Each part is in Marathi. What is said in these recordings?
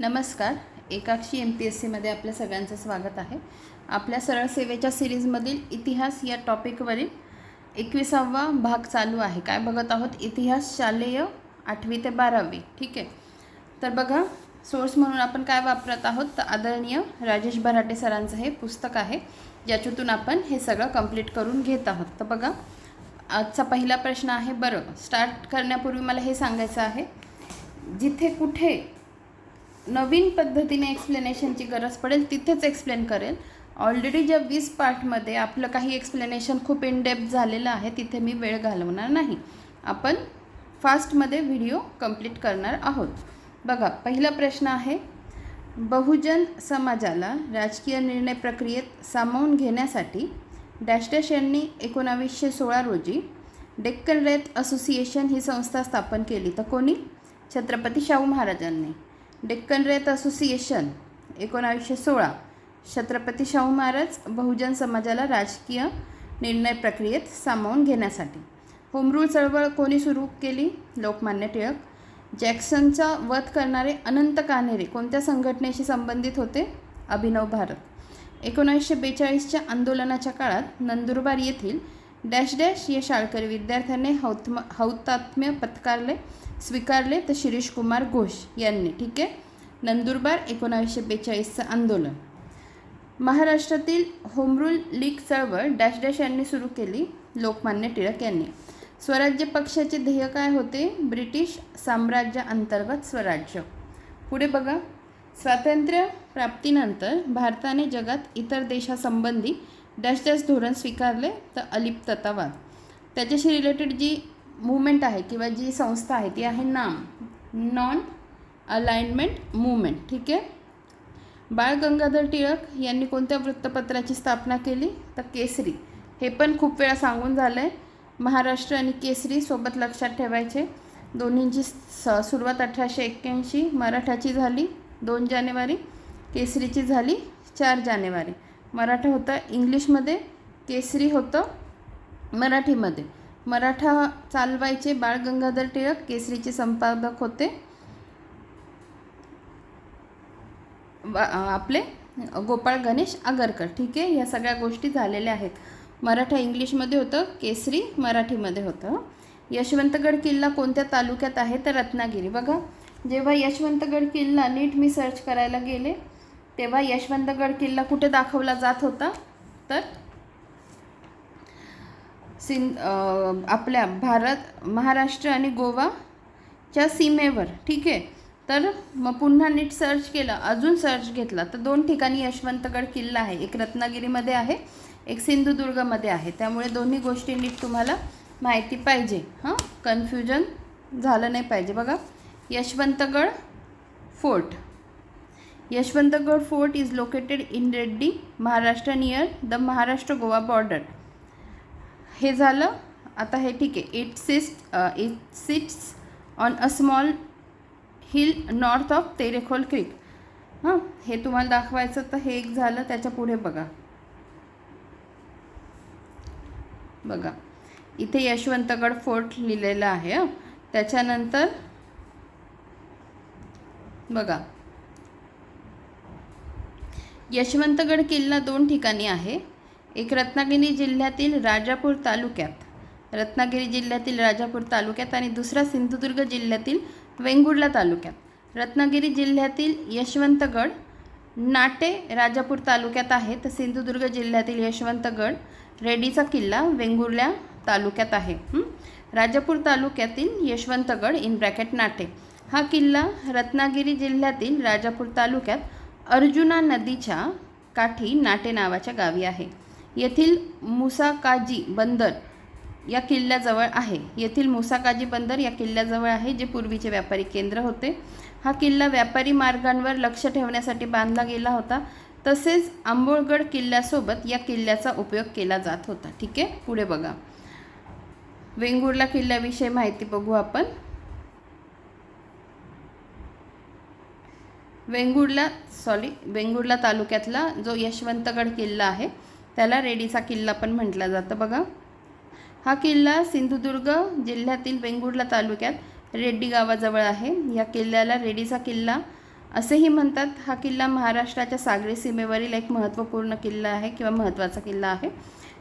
नमस्कार. एकाक्षी एम पी एस सीमध्ये आपल्या सगळ्यांचं स्वागत आहे. आपल्या सरळ सेवेच्या सिरीजमधील इतिहास या टॉपिकवरील एकविसावा भाग चालू आहे. काय बघत आहोत? इतिहास शालेय आठवी ते बारावी. ठीक आहे? तर बघा सोर्स म्हणून आपण काय वापरत आहोत? तर आदरणीय राजेश भराटे सरांचं हे पुस्तक आहे ज्याच्यातून आपण हे सगळं कंप्लीट करून घेत आहोत. तर बघा आजचा पहिला प्रश्न आहे बरं स्टार्ट करण्यापूर्वी मला हे सांगायचं आहे जिथे कुठे नवीन पद्धतीने एक्सप्लेनेशनची गरज पडेल तिथेच एक्सप्लेन करेल. ऑलरेडी ज्या वीस पार्टमध्ये आपलं काही एक्सप्लेनेशन खूप इनडेप्थ झालेलं आहे तिथे मी वेळ घालवणार नाही. आपण फास्टमध्ये व्हिडिओ कंप्लीट करणार आहोत. बघा पहिला प्रश्न आहे बहुजन समाजाला राजकीय निर्णय प्रक्रियेत सामावून घेण्यासाठी डॅश डॅश यांनी एकोणावीसशे सोळा रोजी डेक्कन रेत असोसिएशन ही संस्था स्थापन केली. तर कोणी? छत्रपती शाहू महाराजांनी. डेक्कन रेत असोसिएशन एकोणावीसशे सोळा. छत्रपती शाहू महाराज बहुजन समाजाला राजकीय निर्णय प्रक्रियेत सामावून घेण्यासाठी. होमरूल चळवळ कोणी सुरू केली? लोकमान्य टिळक. जॅक्सनचा वध करणारे अनंत कान्हेरे कोणत्या संघटनेशी संबंधित होते? अभिनव भारत. एकोणीसशे बेचाळीसच्या आंदोलनाच्या काळात नंदुरबार येथील डॅश डॅश या शाळकरी विद्यार्थ्यांनी हौतम हौतात्म्य पत्कारले स्वीकारले तर शिरीष कुमार घोष यांनी ठीक आहे? नंदुरबार एकोणावीसशे बेचाळीसचं आंदोलन. महाराष्ट्रातील होमरूल लीग चळवळ डॅश डॅश यांनी सुरू केली लोकमान्य टिळक यांनी. स्वराज्य पक्षाचे ध्येय काय होते? ब्रिटिश साम्राज्य अंतर्गत स्वराज्य. पुढे बघा. स्वातंत्र्य प्राप्तीनंतर भारताने जगात इतर देशासंबंधी डॅश डॅश धोरण स्वीकारले तर अलिप्ततावाद. त्याच्याशी रिलेटेड जी मुवमेंट आहे किंवा जी संस्था आहे ती आहे नाम. नॉन अलाइनमेंट मुवमेंट ठीक आहे? बाळ गंगाधर टिळक यांनी कोणत्या वृत्तपत्राची स्थापना केली? तर केसरी. हे पण खूप वेळा सांगून झालं आहे महाराष्ट्र आणि केसरी सोबत लक्षात ठेवायचे. दोन्हींची स सुरुवात अठराशे एक्क्याऐंशी मराठाची झाली दोन जानेवारी. केसरीची झाली चार जानेवारी. मराठा होता इंग्लिशमध्ये केसरी होतं मराठीमध्ये. मराठा चालवायचे बाळ गंगाधर टिळक केसरीचे संपादक होते. आपले गोपाळ गणेश आगरकर. ठीक आहे या सगळ्या गोष्टी झालेल्या आहेत. मराठा इंग्लिशमध्ये होतं केसरी मराठीमध्ये होतं. यशवंतगड किल्ला कोणत्या तालुक्यात आहे? तर रत्नागिरी. बघा जेव्हा यशवंतगड किल्ला नीट मी सर्च करायला गेले तेव्हा यशवंतगड किल्ला कुठे दाखवला जात होता? तर सिं आपल्या भारत महाराष्ट्र आणि गोवाच्या सीमेवर. ठीक आहे? तर मग पुन्हा नीट सर्च केलं. अजून सर्च घेतला. तर दोन ठिकाणी यशवंतगड किल्ला आहे. एक रत्नागिरीमध्ये आहे एक सिंधुदुर्गमध्ये आहे. त्यामुळे दोन्ही गोष्टी नीट तुम्हाला माहिती पाहिजे. हां? कन्फ्युजन झालं नाही पाहिजे. बघा. Yashwantgad fort. Yashwantgad fort is located in Redi Maharashtra near the Maharashtra Goa border. हे झालं. आता हे ठीक आहे. It sits it sits on a small hill north of Terekhol creek हां हे तुम्हाला दाखवायचं तर हे एक झालं. त्याच्या पुढे बघा. बघा. इथे यशवंतगड फोर्ट लिहिलेलं आहे. त्याच्यानंतर बघा. यशवंतगड किल्ला दोन ठिकाणी आहे. एक रत्नागिरी जिल्ह्यातील राजापूर तालुक्यात. रत्नागिरी जिल्ह्यातील राजापूर तालुक्यात आणि दुसरा सिंधुदुर्ग जिल्ह्यातील वेंगुर्ला तालुक्यात. रत्नागिरी जिल्ह्यातील यशवंतगड नाटे राजापूर तालुक्यात आहे तर सिंधुदुर्ग जिल्ह्यातील यशवंतगड रेडीचा किल्ला वेंगुर्ल्या तालुक्यात आहे. राजापूर तालुक्यातील यशवंतगड इन ब्रॅकेट नाटे. हा किल्ला रत्नागिरी जिल्ह्यातील राजापूर तालुक्यात अर्जुना नदीच्या काठी नाटे नावाच्या गावी आहे. येथील मुसाकाजी बंदर या किल्ल्याजवळ आहे. येथील मुसाकाजी बंदर या किल्ल्याजवळ आहे जे पूर्वीचे व्यापारी केंद्र होते. हा किल्ला व्यापारी मार्गांवर लक्ष ठेवण्यासाठी बांधला गेला होता. तसेच आंबोळगड किल्ल्यासोबत या किल्ल्याचा उपयोग केला जात होता. ठीक आहे? पुढे बघा. वेंगुर्ला किल्ल्याविषयी माहिती बघू आपण. वेंगुर्ला सॉरी वेंगुर्ला तालुक्यातला जो यशवंतगड किल्ला आहे त्याला रेडीचा किल्ला पण म्हटलं जातं बघा. हा किल्ला सिंधुदुर्ग जिल्ह्यातील वेंगुर्ला तालुक्यात रेड्डी गावाजवळ आहे. या किल्ल्याला रेडीचा किल्ला असेही म्हणतात. हा किल्ला महाराष्ट्राच्या सागरी सीमेवरील एक महत्त्वपूर्ण किल्ला आहे किंवा महत्त्वाचा किल्ला आहे.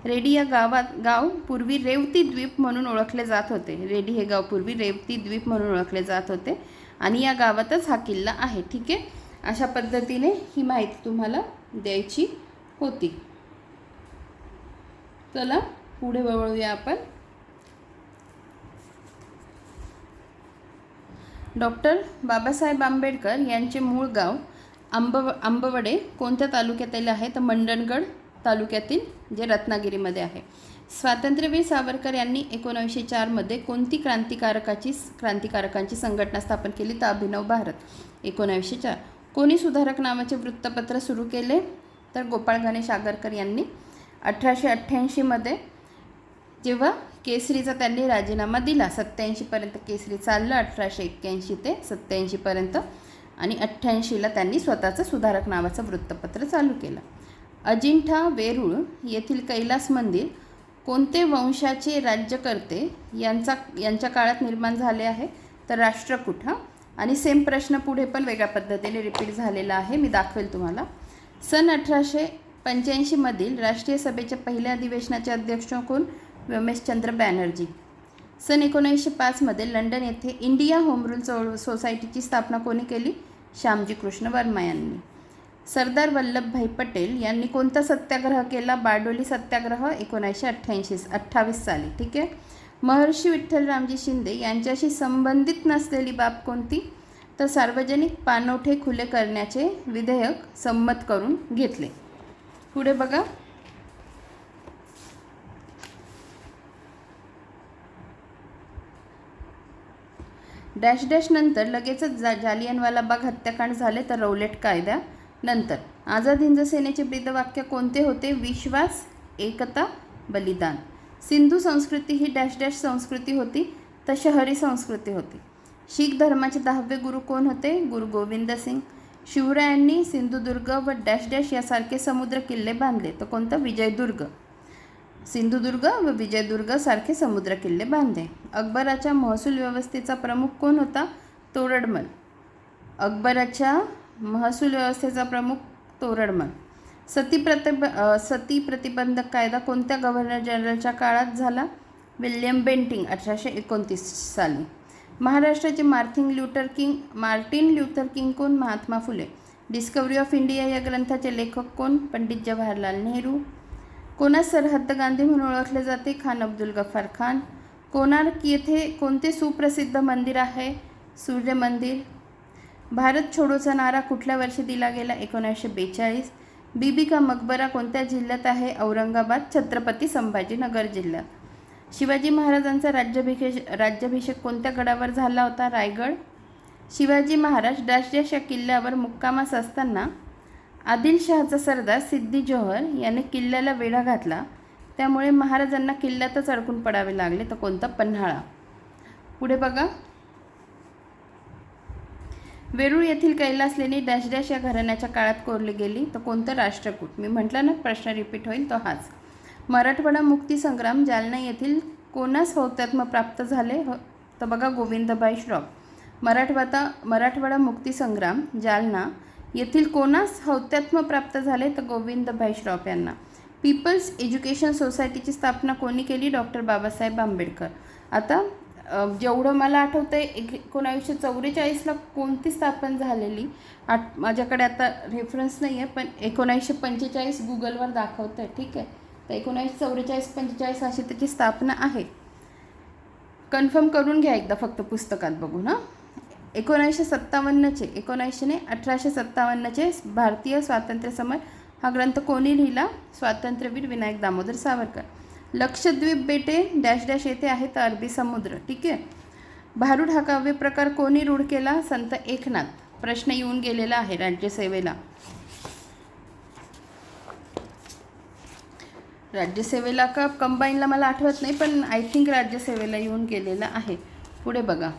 रेडी या गावात गाव पूर्वी रेवती द्वीप म्हणून ओळखले जात होते. रेडी हे गाव पूर्वी रेवती द्वीप म्हणून ओळखले जात होते. आणि या गावातच हा किल्ला आहे ठीक आहे? अशा पद्धतीने ही माहिती तुम्हाला द्यायची होती. चला पुढे वळूया आपण. डॉक्टर बाबासाहेब आंबेडकर यांचे मूळ गाव आंबव आंबवडे कोणत्या तालुक्यातील आहे? तर मंडणगड तालुक्यातील जे रत्नागिरीमध्ये आहे. स्वातंत्र्यवीर सावरकर यांनी एकोणावीसशे चारमध्ये कोणती क्रांतिकारकाची क्रांतिकारकांची संघटना स्थापन केली? तर अभिनव भारत. एकोणावीसशे चार. कोणी सुधारक नावाचे वृत्तपत्र सुरू केले? तर गोपाळ गणेश आगरकर यांनी. अठराशे अठ्ठ्याऐंशीमध्ये जेव्हा केसरीचा त्यांनी राजीनामा दिला सत्याऐंशीपर्यंत केसरी चाललं अठराशे एक्क्याऐंशी ते सत्याऐंशीपर्यंत आणि अठ्ठ्याऐंशीला त्यांनी स्वतःचं सुधारक नावाचं वृत्तपत्र चालू केलं. अजिंठा वेरूळ येथील कैलास मंदिर कोणते वंशाचे राज्यकर्ते यांचा यांच्या काळात निर्माण झाले आहे? तर राष्ट्रकूट हां. आणि सेम प्रश्न पुढे पण वेगळ्या पद्धतीने रिपीट झालेला आहे. मी दाखवेल तुम्हाला. सन अठराशे पंच्याऐंशीमधील राष्ट्रीय सभेच्या पहिल्या अधिवेशनाचे अध्यक्ष कोण? रमेशचंद्र बॅनर्जी. सन एकोणीसशे पाचमध्ये लंडन येथे इंडिया होम रूल सोसायटीची स्थापना कोणी केली? श्यामजी कृष्ण वर्मा यांनी. सरदार वल्लभभाई पटेल यांनी कोणता सत्याग्रह केला? बारडोली सत्याग्रह एकोणीसशे अठ्ठ्याऐंशी अठ्ठावीस साली. ठीक आहे? महर्षी विठ्ठलरामजी शिंदे यांच्याशी संबंधित नसलेली बाब कोणती? तर सार्वजनिक पाणवठे खुले करण्याचे विधेयक संमत करून घेतले. पुढे बघा. डॅश डॅश नंतर लगेचच जा जालियनवाला बाग हत्याकांड झाले तर रौलेट कायद्या नंतर. आझाद हिंद सेनेचे ब्रीदवाक्य कोणते होते? विश्वास एकता बलिदान. सिंधू संस्कृती ही डॅश डॅश संस्कृती होती तर शहरी संस्कृती होती. शीख धर्माचे दहावे गुरु कोण होते? गुरु गोविंद सिंग. शिवरायांनी सिंधुदुर्ग व डॅश डॅश यासारखे समुद्र किल्ले बांधले. तर कोणतं? विजयदुर्ग. सिंधुदुर्ग व विजयदुर्ग सारखे समुद्र किल्ले बांधले. अकबराच्या महसूल व्यवस्थेचा प्रमुख कोण होता? तोरडमल. अकबराच्या महसूल व्यवस्थेचा प्रमुख तोरडमल सती प्रतिब सती प्रतिबंधक कायदा कोणत्या गव्हर्नर जनरलच्या काळात झाला? विल्यम बेंटिंग अठराशे एकोणतीस साली. महाराष्ट्राचे Martin Luther King Martin Luther King कोण? Mahatma Phule. Discovery of India या ग्रंथाचे लेखक कोण? पंडित जवाहरलाल नेहरू. कोणा सरहद्द गांधी म्हणून ओळखले जाते? खान अब्दुल गफ्फार खान. कोणार्क येथे कोणते सुप्रसिद्ध मंदिर आहे? सूर्य मंदिर भारत छोडोचा नारा कुठल्या वर्षी दिला गेला? एकोणीसशे बेचाळीस. बीबी का मकबरा कोणत्या जिल्ह्यात आहे? औरंगाबाद छत्रपती संभाजीनगर जिल्ह्यात. शिवाजी महाराजांचा राज्याभिषेक राज्याभिषेक कोणत्या गडावर झाला होता? रायगड. शिवाजी महाराज डॅश डॅश या किल्ल्यावर मुक्कामास असताना आदिलशहाचा सरदार सिद्दी जोहर याने किल्ल्याला वेढा घातला. त्यामुळे महाराजांना किल्ल्यातच अडकून पडावे लागले. तर कोणता पन्हाळा? पुढे बघा. वेरूळ येथील कैलास लेणी डॅश डॅश या घराण्याच्या काळात कोरली गेली. तर कोणतं राष्ट्रकूट? मी म्हटलं ना प्रश्न रिपीट होईल तो हाच. मराठवाडा मुक्तीसंग्राम जालना येथील कोणास हौतात्म प्राप्त झाले? हो तर बघा गोविंदभाई श्रॉफ. मराठवाडा मराठवाडा मुक्तीसंग्राम जालना येथील कोणास हौतात्म प्राप्त झाले? तर गोविंदभाई श्रॉफ यांना. पीपल्स एज्युकेशन सोसायटीची स्थापना कोणी केली? डॉक्टर बाबासाहेब आंबेडकर. आता जेवढं मला आठवतं आहे एक एकोणावीसशे चौवेचाळीसला कोणती स्थापन झालेली? आठ माझ्याकडे आता रेफरन्स नाही आहे पण एकोणावीसशे पंचेचाळीस गुगलवर दाखवतं आहे ठीक आहे? तर एकोणावीसशे चौवेचाळीस पंचेचाळीस अशी त्याची स्थापना आहे. कन्फर्म करून घ्या एकदा फक्त पुस्तकात बघून हां. एकोणावीसशे सत्तावन्नचे एकोणीसशे अठराशे सत्तावन्नचे भारतीय स्वातंत्र्य समर हा ग्रंथ कोणी लिहिला? स्वातंत्र्यवीर विनायक दामोदर सावरकर. लक्षद्वीप बेटे डॅश डॅश येथे आहेत अरबी समुद्र. ठीक आहे? भारूड हा काव्य प्रकार कोणी रूढ केला? संत एकनाथ. प्रश्न येऊन गेलेला आहे राज्यसेवेला. राज्यसेवेला का? कंबाईनला मला आठवत नाही पण आय थिंक राज्यसेवेला येऊन गेलेला आहे. पुढे बघा.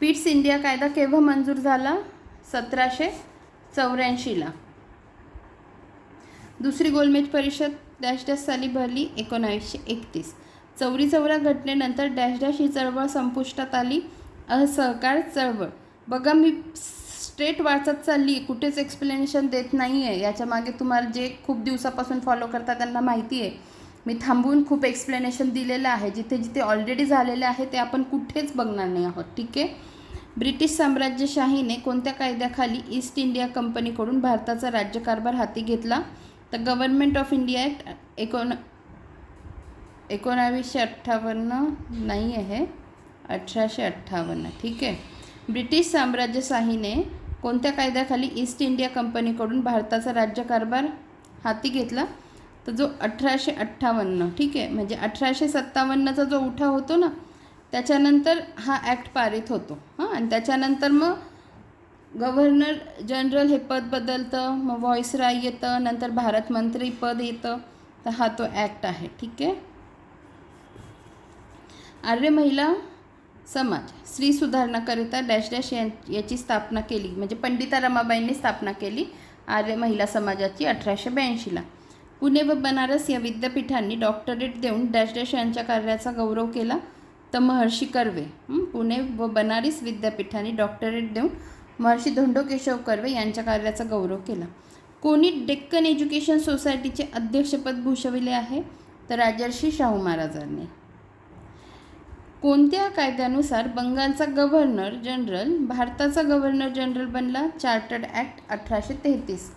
पिट्स इंडिया कायदा केव्हा मंजूर झाला? सतराशे चौऱ्याऐंशीला. दुसरी गोलमेज परिषद डॅश डॅश साली भरली एकोणावीसशे एकतीस. चौरी चौरा घटनेनंतर डॅश डॅश ही चळवळ संपुष्टात आली. असहकार चळवळ. बघा मी स्ट्रेट वाचत चालली आहे कुठेच एक्सप्लेनेशन देत नाही आहे याच्या मागे तुम्हाला जे खूप दिवसापासून फॉलो करता त्यांना माहिती आहे. मी थांबून खूप एक्सप्लेनेशन दिलेलं आहे. जिथे जिथे ऑलरेडी झालेले आहे ते आपण कुठेच बघणार नाही आहोत. ठीक आहे? ब्रिटिश साम्राज्यशाहीने कोणत्या कायद्याखाली ईस्ट इंडिया कंपनीकडून भारताचा राज्यकारभार हाती घेतला? तर गव्हर्नमेंट ऑफ इंडिया ॲक्ट एकोण एकोणावीसशे अठ्ठावन्न नाही आहे. अठराशे अठ्ठावन्न ठीक आहे. ब्रिटिश साम्राज्यशाहीने कोणत्या कायद्याखाली ईस्ट इंडिया कंपनीकडून भारताचा राज्यकारभार हाती घेतला? तर जो अठराशे अठ्ठावन्न ठीक आहे. म्हणजे अठराशे सत्तावन्नचा जो उठाव होतो ना त्याच्यानंतर हा ॲक्ट पारित होतो. हां आणि त्याच्यानंतर मग गव्हर्नर जनरल हे पद बदलतं मग व्हॉइसराय येतं नंतर भारत मंत्री पद येतं तर हा तो ॲक्ट आहे ठीक आहे? आर्य महिला समाज स्त्री सुधारणाकरिता डॅश डॅश याची स्थापना केली म्हणजे पंडिता रमाबाईंनी स्थापना केली आर्य महिला समाजाची अठराशे ब्याऐंशीला. पुणे व बनारस या विद्यापीठांनी डॉक्टरेट देऊन डॅश डॅश यांच्या कार्याचा गौरव केला तर महर्षी कर्वे पुणे व बनारस विद्यापीठांनी डॉक्टरेट देऊन महर्षी धोंडो केशव कर्वे यांच्या कार्याचा गौरव केला. कोणी डेक्कन एज्युकेशन सोसायटीचे अध्यक्षपद भूषविले आहे तर राजर्षी शाहू महाराजांनी. कोणत्या कायद्यानुसार बंगालचा गव्हर्नर जनरल भारताचा गव्हर्नर जनरल बनला? चार्टर्ड ॲक्ट अठराशे तेहतीस.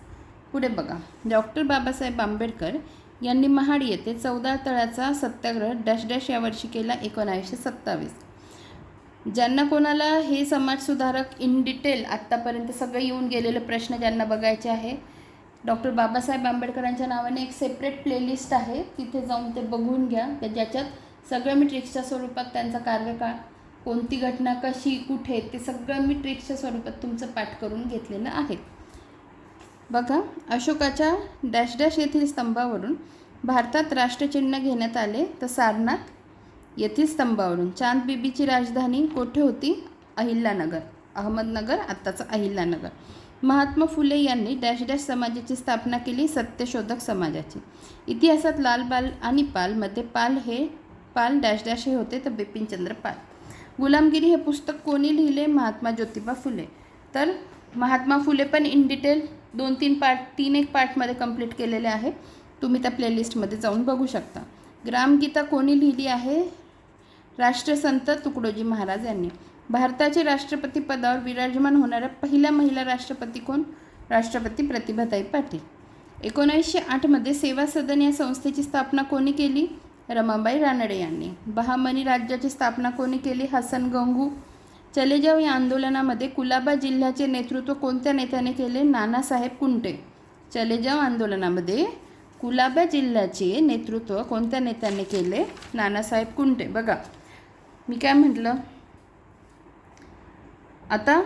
पुढे बघा. डॉक्टर बाबासाहेब आंबेडकर यांनी महाड येथे चौदा तळाचा सत्याग्रह डॅश डॅश यावर्षी केला एकोणावीसशे सत्तावीस. ज्यांना कोणाला हे समाजसुधारक इन डिटेल आत्तापर्यंत सगळे येऊन गेलेले प्रश्न ज्यांना बघायचे आहे डॉक्टर बाबासाहेब आंबेडकरांच्या नावाने एक सेपरेट प्लेलिस्ट आहे. तिथे जाऊन ते बघून घ्या. ज्याच्यात सगळं मी ट्रिक्सच्या स्वरूपात त्यांचा कार्यकाळ कोणती घटना कशी कुठे ते सगळं मी ट्रिक्सच्या स्वरूपात तुमचं पाठ करून घेतलेलं आहे. बघा अशोकाच्या डॅश डॅश येथील स्तंभावरून भारतात राष्ट्रचिन्ह घेण्यात आले तर सारनाथ येथील स्तंभावरून चांद बीबीची राजधानी कोठे होती? अहिल्यानगर. अहमदनगर आत्ताचं अहिल्यानगर. महात्मा फुले यांनी डॅश डॅश समाजाची स्थापना केली सत्यशोधक समाजाची. इतिहासात लाल बाल आणि पालमध्ये पाल हे पाल डॅश डॅश हे होते तर बिपिनचंद्र पाल. गुलामगिरी हे पुस्तक कोणी लिहिले? महात्मा ज्योतिबा फुले. तर महात्मा फुले पण इन डिटेल दोन तीन पार्ट तीन एक पार्टमध्ये कंप्लीट केलेले आहे. तुम्ही त्या प्लेलिस्टमध्ये जाऊन बघू शकता. ग्रामगीता कोणी लिहिली आहे? राष्ट्रसंत तुकडोजी महाराज यांनी. भारताचे राष्ट्रपती पदावर विराजमान होणाऱ्या पहिल्या महिला राष्ट्रपती कोण? राष्ट्रपती प्रतिभाताई पाटील. एकोणीसशे आठमध्ये सेवा सदन या संस्थेची स्थापना कोणी केली? रमाबाई रानडे यांनी. बहामनी राज्याची स्थापना कोणी केली? हसन गंगू. चले जाव या आंदोलनामध्ये कुलाबा जिल्ह्याचे नेतृत्व कोणत्या नेत्याने केले? नानासाहेब कुंटे. चले जाव आंदोलनामध्ये कुलाबा जिल्ह्याचे नेतृत्व कोणत्या नेत्याने केले? नानासाहेब कुंटे. बघा. मी काय म्हटलं? आता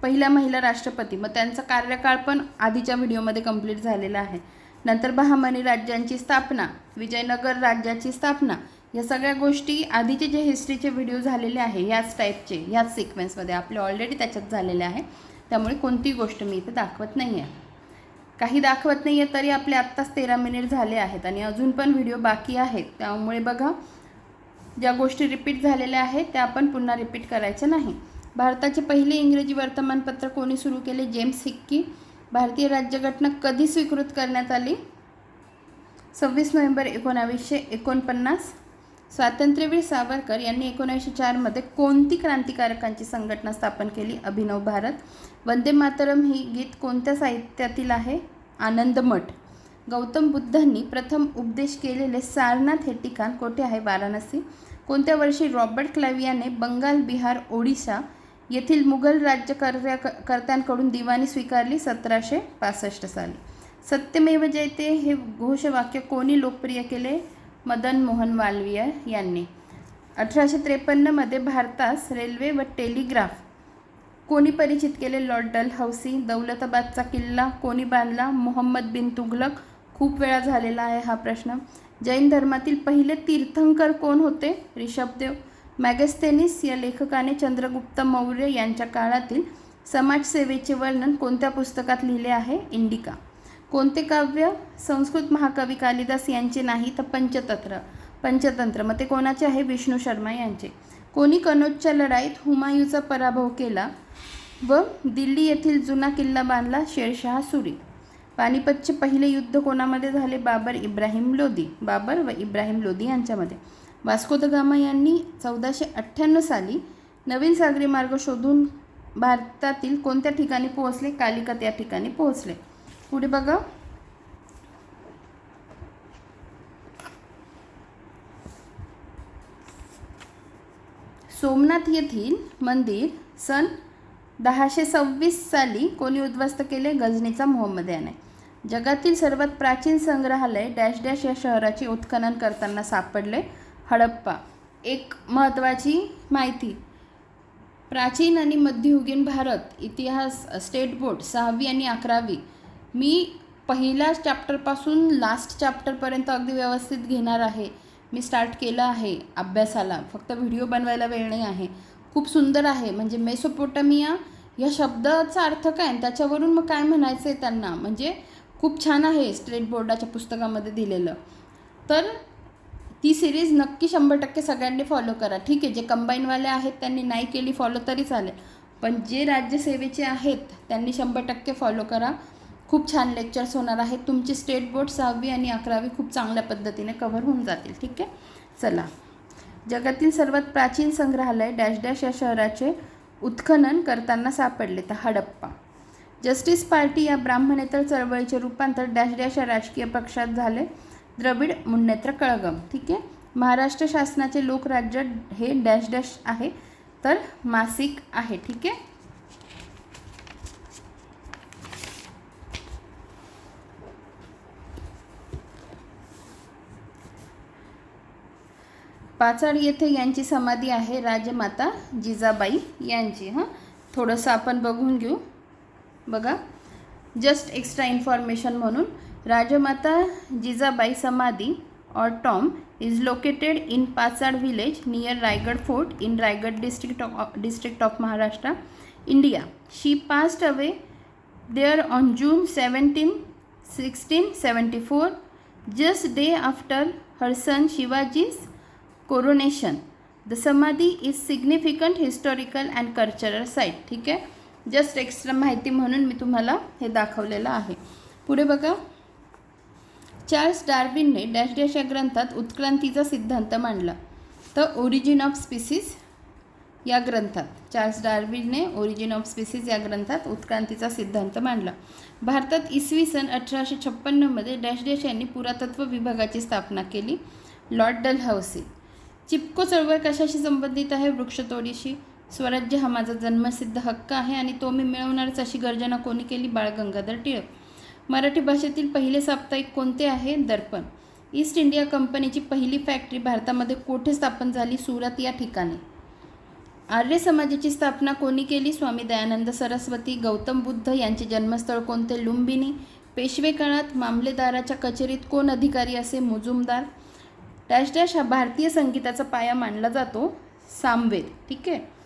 पहिल्या महिला राष्ट्रपती मग त्यांचा कार्यकाळ पण आधीच्या व्हिडिओमध्ये कंप्लीट झालेला आहे. नंतर बहामनी राज्यांची स्थापना विजयनगर राज्याची स्थापना या सगळ्या गोष्टी आधीचे जे हिस्ट्रीचे व्हिडिओ झालेले आहे याच टाईपचे याच सिक्वेन्समध्ये आपले ऑलरेडी त्याच्यात झालेले आहे. त्यामुळे कोणतीही गोष्ट मी इथे दाखवत नाही आहे काही दाखवत नाही आहे तरी आपले आत्ताच तेरा मिनिट झाले आहेत आणि अजून पण व्हिडिओ बाकी आहेत. त्यामुळे बघा ज्या गोष्टी रिपीट झालेल्या आहेत त्या आपण पुन्हा रिपीट करायच्या नाही. भारताचे पहिले इंग्रजी वर्तमानपत्र कोणी सुरू केले? James Hicky. भारतीय राज्यघटना कधी स्वीकृत करण्यात आली? सव्वीस नोव्हेंबर एकोणावीसशे एकोणपन्नास. स्वातंत्र्यवीर सावरकर यांनी एकोणीसशे चारमध्ये कोणती क्रांतिकारकांची संघटना स्थापन केली? अभिनव भारत. वंदे मातरम ही गीत कोणत्या साहित्यातील आहे? आनंद मठ. गौतम बुद्धांनी प्रथम उपदेश केलेले सारनाथ हे ठिकाण कोठे आहे वाराणसी? कोणत्या वर्षी रॉबर्ट क्लावियाने बंगाल बिहार ओडिशा येथील मुघल राज्यकर्त्या कर्त्यांकडून दिवाणी स्वीकारली? सतराशे पासष्ट साली. सत्यमेव जयते हे घोषवाक्य कोणी लोकप्रिय केले? मदन मोहन मालवीय यांनी. अठराशे त्रेपन्नमध्ये भारतास रेल्वे व टेलिग्राफ कोणी परिचित केले? लॉर्ड डलहौसी दौलताबादचा किल्ला कोणी बांधला? मोहम्मद बिन तुघलक खूप वेळा झालेला आहे हा प्रश्न. जैन धर्मातील पहिले तीर्थंकर कोण होते? ऋषभदेव. मॅगस्थेनिस या लेखकाने चंद्रगुप्त मौर्य यांच्या काळातील समाजसेवेचे वर्णन कोणत्या पुस्तकात लिहिले आहे? इंडिका. कोणते काव्य? संस्कृत महाकवी कालिदास यांचे नाही तर पंचतंत्र. पंचतंत्र. मग ते कोणाचे आहे? विष्णू शर्मा यांचे. कोणी कनोजच्या लढाईत हुमायूचा पराभव केला व दिल्ली येथील जुना किल्ला बांधला? शेरशहा सुरी. पानिपतचे पहिले युद्ध कोणामध्ये झाले? बाबर इब्राहिम लोदी बाबर व इब्राहिम लोदी यांच्यामध्ये. वास्को द गामा यांनी चौदाशे अठ्ठ्याण्णव साली नवीन सागरी मार्ग शोधून भारतातील कोणत्या ठिकाणी पोहोचले? कालिकत या ठिकाणी पोहोचले. पुढे बघा. सोमनाथ येथील मंदिर सन दहाशे सव्वीस साली कोणी उद्ध्वस्त केले? गजनीचा मोहम्मद याने. जगातील सर्वात प्राचीन संग्रहालय डॅश डॅश या शहराचे उत्खनन करताना सापडले हडप्पा. एक महत्त्वाची माहिती. प्राचीन आणि मध्ययुगीन भारत इतिहास स्टेट बोर्ड सहावी आणि अकरावी. मी पहिल्या चॅप्टरपासून लास्ट चॅप्टरपर्यंत अगदी व्यवस्थित घेणार आहे. मी स्टार्ट केलं आहे अभ्यासाला. फक्त व्हिडिओ बनवायला वेळ नाही आहे. खूप सुंदर आहे. म्हणजे मेसोपोटमिया या शब्दाचा अर्थ काय? आणि त्याच्यावरून मग काय म्हणायचं आहे त्यांना? म्हणजे खूप छान आहे स्टेट बोर्डाच्या पुस्तकामध्ये दिलेलं. तर ती सिरीज नक्की शंभर टक्के सगळ्यांनी फॉलो करा. ठीक आहे जे कंबाईनवाले आहेत त्यांनी नाही केली फॉलो तरी चालेल. पण जे राज्यसेवेचे आहेत त्यांनी शंभर टक्के फॉलो करा. खूप छान लेक्चर्स होणार आहेत. तुमची स्टेट बोर्ड सहावी आणि अकरावी खूप चांगल्या पद्धतीने कव्हर होऊन जातील. ठीक आहे? चला. जगातील सर्वात प्राचीन संग्रहालय डॅश डॅश या शहराचे उत्खनन करताना सापडले. तर हडप्पा जस्टिस पार्टी या ब्राह्मणेतर चळवळीचे रूपांतर डॅश डॅश या राजकीय पक्षात झाले. द्रविड मुन्नेत्र कळगम. ठीक आहे? महाराष्ट्र शासनाचे लोकराज्य हे डॅश डॅश आहे. तर मासिक आहे. ठीक आहे? पाचाड येथे यांची समाधी आहे राजमाता जिजाबाई यांची. हां? थोडंसं आपण बघून घेऊ. बघा. जस्ट एक्स्ट्रा इन्फॉर्मेशन म्हणून. Rajmata Jijabai samadhi or tomb is located in Pachad village near Raigad fort in Raigad district district of Maharashtra India she passed away there on June seventeen sixteen seventy four just day after her son Shivaji's coronation the samadhi is significant historical and cultural site ठीक आहे जस्ट एक्स्ट्रा माहिती म्हणून मी तुम्हाला हे दाखवलेलं आहे. पुढे बघा. चार्ल्स डार्विनने डॅश डॅश या ग्रंथात उत्क्रांतीचा सिद्धांत मांडला. तर ओरिजिन ऑफ स्पिसीज या ग्रंथात. चार्ल्स डार्विनने ओरिजिन ऑफ स्पिसीज या ग्रंथात उत्क्रांतीचा सिद्धांत मांडला. भारतात इसवी सन अठराशे छप्पन्नमध्ये डॅश डॅश यांनी पुरातत्व विभागाची स्थापना केली. लॉर्ड डल हौसी चिपको चळवळ कशाशी संबंधित आहे? वृक्षतोडीशी. स्वराज्य हा माझा जन्मसिद्ध हक्क आहे आणि तो मी मिळवणारच अशी गर्जना कोणी केली? बाळ गंगाधर टिळक. मराठी भाषेतील पहिले साप्ताहिक कोणते आहे? दर्पण. ईस्ट इंडिया कंपनीची पहिली फॅक्टरी भारतामध्ये कोठे स्थापन झाली? सुरत या ठिकाणी. आर्य समाजाची स्थापना कोणी केली? स्वामी दयानंद सरस्वती गौतम बुद्ध यांचे जन्मस्थळ कोणते? लुंबिनी. पेशवे काळात मामलेदाराच्या कचेरीत कोण अधिकारी असे? मुजुमदार. डॅश डॅश हा भारतीय संगीताचा पाया मानला जातो. सामवेद. ठीक आहे?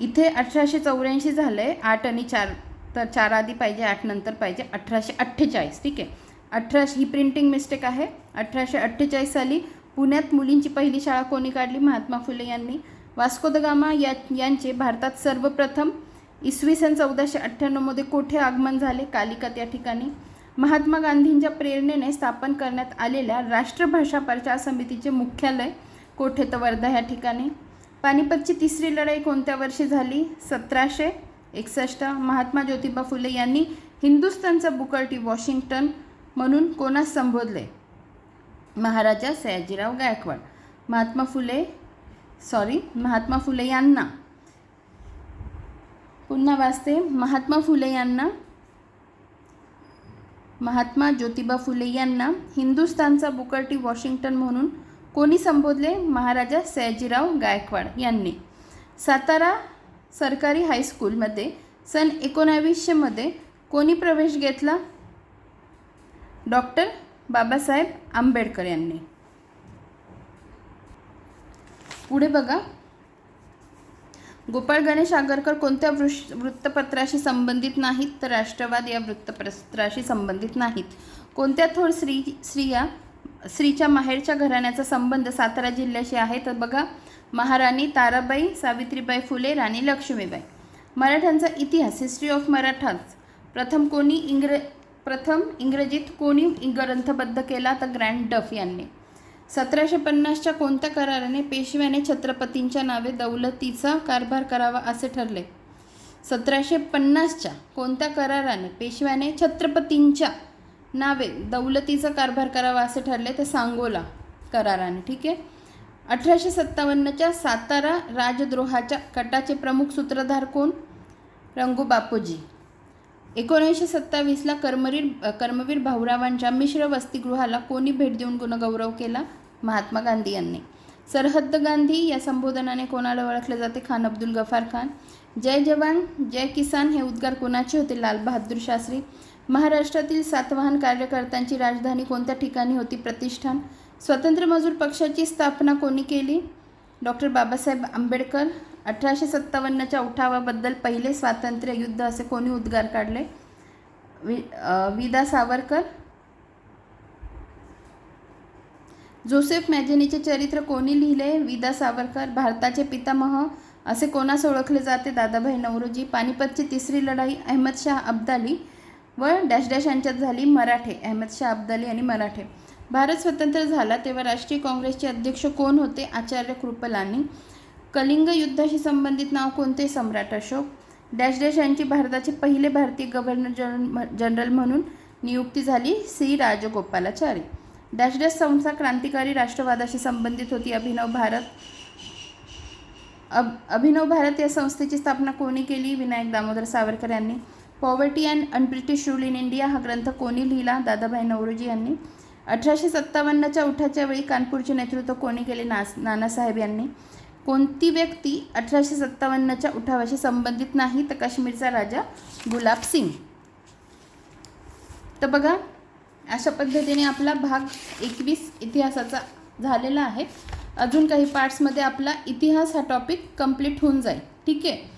इथे अठराशे चौऱ्याऐंशी झालं आहे आठ आणि चार. तर चार आधी पाहिजे आठ नंतर पाहिजे अठराशे अठ्ठेचाळीस. ठीक आहे? अठराशे ही प्रिंटिंग मिस्टेक आहे. अठराशे अठ्ठेचाळीस साली पुण्यात मुलींची पहिली शाळा कोणी काढली? महात्मा फुले यांनी. वास्को द गामा या यांचे भारतात सर्वप्रथम इसवी सन चौदाशे अठ्ठ्याण्णवमध्ये कोठे आगमन झाले? कालिकत या ठिकाणी. महात्मा गांधींच्या प्रेरणेने स्थापन करण्यात आलेल्या राष्ट्रभाषा प्रचार समितीचे मुख्यालय कोठे? तर वर्धा या ठिकाणी. पानिपतची तिसरी लढाई कोणत्या वर्षी झाली? सतराशे एकसष्ट. महात्मा ज्योतिबा फुले यांनी हिंदुस्थानचा बुकर्टी वॉशिंग्टन म्हणून कोणास संबोधले? महाराजा सयाजीराव गायकवाड. महात्मा फुले सॉरी महात्मा फुले यांना. पुन्हा वाचते. महात्मा फुले यांना. महात्मा ज्योतिबा फुले यांना हिंदुस्थानचा बुकर्टी वॉशिंग्टन म्हणून कोणी संबोधले? महाराजा सयाजीराव गायकवाड यांनी. सातारा सरकारी हायस्कूलमध्ये सन एकोणावीसशेमध्ये कोणी प्रवेश घेतला? डॉक्टर बाबासाहेब आंबेडकर यांनी. पुढे बघा. गोपाळ गणेश आगरकर कोणत्या वृष वृत्तपत्राशी संबंधित नाहीत? तर राष्ट्रवाद या वृत्तपत्राशी संबंधित नाहीत. कोणत्या थोर स्त्री स्त्रिया स्त्रीच्या माहेरच्या घराण्याचा संबंध सातारा जिल्ह्याशी आहे. तर बघा महाराणी ताराबाई सावित्रीबाई फुले राणी लक्ष्मीबाई. मराठ्यांचा इतिहास हिस्ट्री ऑफ मराठाज प्रथम कोणी इंग्र प्रथम इंग्रजीत कोणी ग्रंथबद्ध केला? तर ग्रँड डफ यांनी. सतराशे पन्नासच्या कोणत्या कराराने पेशव्याने छत्रपतींच्या नावे दौलतीचा कारभार करावा असे ठरले? सतराशे पन्नासच्या कोणत्या कराराने पेशव्याने छत्रपतींच्या नावे. दौलतीचा कारभार करावा असे ठरले ते सांगोला कराराने ठीक आहे? अठराशे सत्तावन्नच्या सातारा राजद्रोहाच्या कटाचे प्रमुख सूत्रधार कोण? रंगू बापूजी. एकोणीसशे सत्तावीसला कर्मवीर कर्मवीर भाऊरावांच्या मिश्र वसतिगृहाला कोणी भेट देऊन गुणगौरव केला? महात्मा गांधी यांनी. सरहद्द गांधी या संबोधनाने कोणाला ओळखले जाते? खान अब्दुल गफार खान. जय जवान जय किसान हे उद्गार कोणाचे होते? लाल बहादूर शास्त्री. महाराष्ट्रातील सातवाहन कार्यकर्त्यांची राजधानी कोणत्या ठिकाणी होती प्रतिष्ठान? स्वतंत्र मजूर पक्षाची स्थापना कोणी केली? डॉक्टर बाबासाहेब आंबेडकर अठराशे सत्तावन्नच्या उठावाबद्दल पहिले स्वातंत्र्य युद्ध असे कोणी उद्गार काढले? वि विदा सावरकर. जोसेफ मॅजेनीचे चरित्र कोणी लिहिले? विदा सावरकर भारताचे पितामह असे कोणास ओळखले जाते? दादाभाई नवरोजी पानिपतची तिसरी लढाई अहमदशाह अब्दाली व डॅश डॅश यांच्यात झाली मराठे अहमदशाह अब्दाली आणि मराठे. भारत स्वतंत्र झाला तेव्हा राष्ट्रीय काँग्रेसचे अध्यक्ष कोण होते? आचार्य कृपलानी. कलिंग युद्धाशी संबंधित नाव कोणते? सम्राट अशोक. डॅश डॅश यांची भारताचे पहिले भारतीय गव्हर्नर जनरल जनरल म्हणून नियुक्ती झाली सी. राजगोपालाचारी. डॅश डॅश संस्था क्रांतिकारी राष्ट्रवादाशी संबंधित होती. अभिनव भारत अब अभिनव भारत या संस्थेची स्थापना कोणी केली? विनायक दामोदर सावरकर यांनी. Poverty and unBritish rule in India हा ग्रंथ कोणी लिहिला? दादाभाई नवरोजी यांनी. अठराशे सत्तावन्नच्या उठाच्या वेळी कानपूरचे नेतृत्व कोणी केले? नास नानासाहेब यांनी. कोणती व्यक्ती अठराशे सत्तावन्नच्या उठावाशी संबंधित नाही? तर काश्मीरचा राजा गुलाब सिंग. तर बघा अशा पद्धतीने आपला भाग एकवीस इतिहासाचा झालेला आहे. अजून काही पार्ट्समध्ये आपला इतिहास हा टॉपिक कंप्लीट होऊन जाईल. ठीक आहे?